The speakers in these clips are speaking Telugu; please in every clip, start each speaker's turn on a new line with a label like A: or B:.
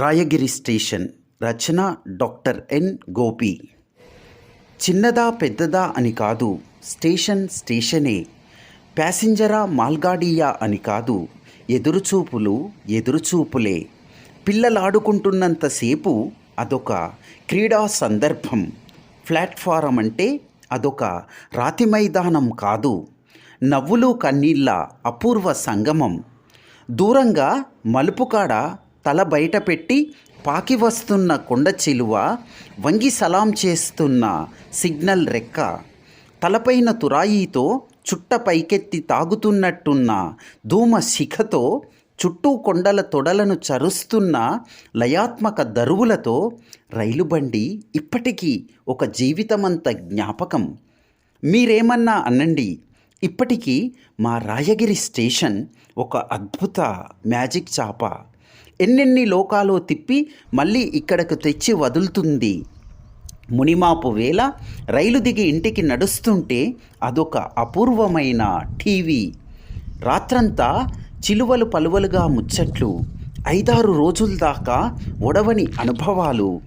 A: రాయగిరి స్టేషన్. రచన డాక్టర్ ఎన్ గోపి. చిన్నదా పెద్దదా అని కాదు స్టేషన్ స్టేషనే. ప్యాసింజరా మాల్గాడియా అని కాదు ఎదురుచూపులు ఎదురుచూపులే. పిల్లలాడుకుంటున్నంతసేపు అదొక క్రీడా సందర్భం. ప్లాట్ఫారం అంటే అదొక రాతి మైదానం కాదు నవ్వులు కన్నీళ్ళ అపూర్వ సంగమం. దూరంగా మలుపుకాడ తల బయట పెట్టి పాకి వస్తున్న కొండ చిలువ వంగి సలాం చేస్తున్న సిగ్నల్ రెక్క తలపైన తురాయితో చుట్ట పైకెత్తి తాగుతున్నట్టున్న ధూమ శిఖతో చుట్టూ కొండల తొడలను చరుస్తున్న లయాత్మక దరువులతో రైలు బండి ఇప్పటికీ ఒక జీవితమంత జ్ఞాపకం. మీరేమన్నా అనండి ఇప్పటికీ మా రాయగిరి స్టేషన్ ఒక అద్భుత మ్యాజిక్ చాప. ఎన్నెన్ని లోకాలో తిప్పి మళ్ళీ ఇక్కడకు తెచ్చి వదులుతుంది. మునిమాపు వేళ రైలు దిగి ఇంటికి నడుస్తుంటే అదొక అపూర్వమైన టీవీ. రాత్రంతా చిలువలు పలువలుగా ముచ్చట్లు. ఐదారు రోజుల దాకా ఒడవని అనుభవాలు.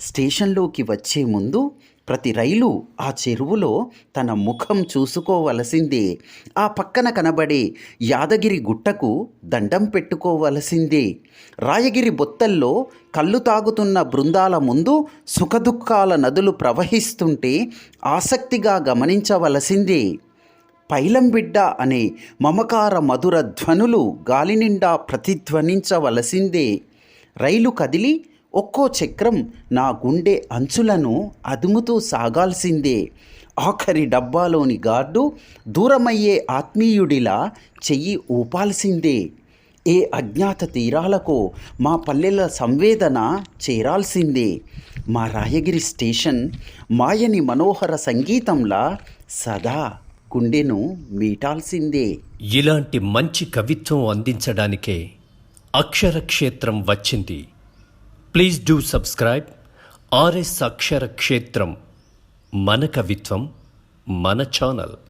A: స్టేషన్లోకి వచ్చే ముందు ప్రతి రైలు ఆ చెరువులో తన ముఖం చూసుకోవలసిందే. ఆ పక్కన కనబడే యాదగిరి గుట్టకు దండం పెట్టుకోవలసిందే. రాయగిరి బొత్తల్లో కళ్ళు తాగుతున్న బృందాల ముందు సుఖదుఖాల నదులు ప్రవహిస్తుంటే ఆసక్తిగా గమనించవలసిందే. పైలం బిడ్డ అనే మమకార మధుర ధ్వనులు గాలి నిండా ప్రతిధ్వనించవలసిందే. రైలు కదిలి ఒక్కో చక్రం నా గుండె అంచులను అదుముతూ సాగాల్సిందే. ఆఖరి డబ్బాలోని గార్డు దూరమయ్యే ఆత్మీయుడిలా చెయ్యి ఊపాల్సిందే. ఏ అజ్ఞాత తీరాలకు మా పల్లెల సంవేదన చేరాల్సిందే. మా రాయగిరి స్టేషన్ మాయని మనోహర సంగీతంలా సదా గుండెను మీటాల్సిందే.
B: ఇలాంటి మంచి కవిత్వం అందించడానికే అక్షరక్షేత్రం వచ్చింది. Please do subscribe ours Akshara Kshetram మన కవిత్వం మన ఛానల్